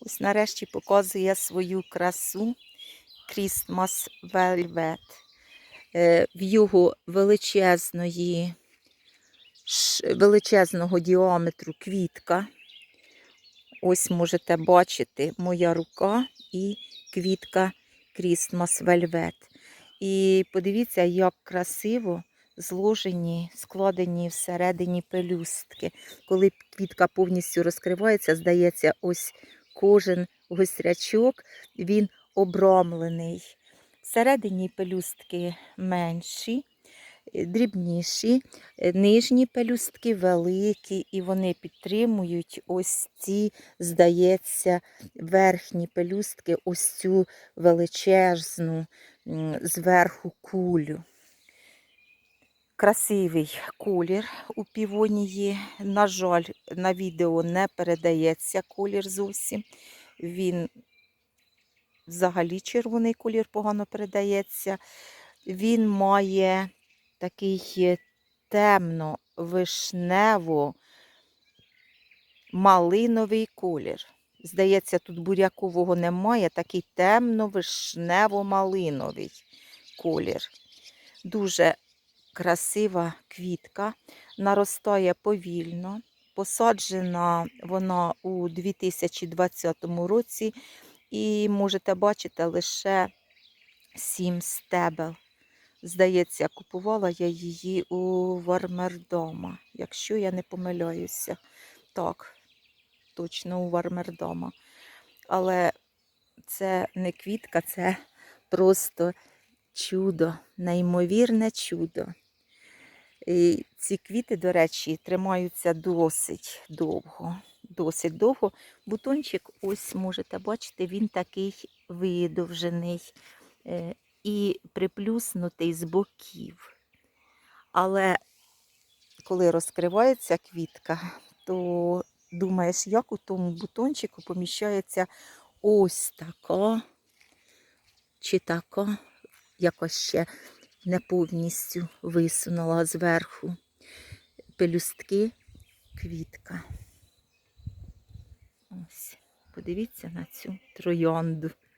Ось нарешті показує свою красу Velvet. Е, В його величезної, величезного діаметру квітка. Ось можете бачити моя рука і квітка Christmas Velvet. І подивіться, як красиво зложені, складені всередині пелюстки. Коли квітка повністю розкривається, здається, ось кожен гострячок він обрамлений. Всередині пелюстки менші, е, дрібніші, е, нижні пелюстки великі, і вони підтримують ось ці, здається, верхні пелюстки, ось цю величезну зверху кулю. Красивий колір у півонії. На жаль, на відео не передається колір зовсім. Він взагалі червоний колір погано передається. Він має такий темно-вишнево малиновий колір. Здається, тут бурякового немає, такий темно-вишнево-малиновий колір. Дуже красива квітка, наростає повільно. Посаджена вона у 2020 році, і можете бачити лише сім стебел. Здається, купувала я її у Вармердома, якщо я не помиляюся. Так, точно у Вармердома. Але це не квітка, це просто чудо, неймовірне чудо. Ці квіти, до речі, тримаються досить довго. Досить довго. Бутончик, ось можете бачити, він такий видовжений е, і приплюснутий з боків. Але коли розкривається квітка, то думаєш, як у тому бутончику поміщається ось така чи така, якось ще не повністю висунула зверху пелюстки квітка. Ось, подивіться на цю троянду.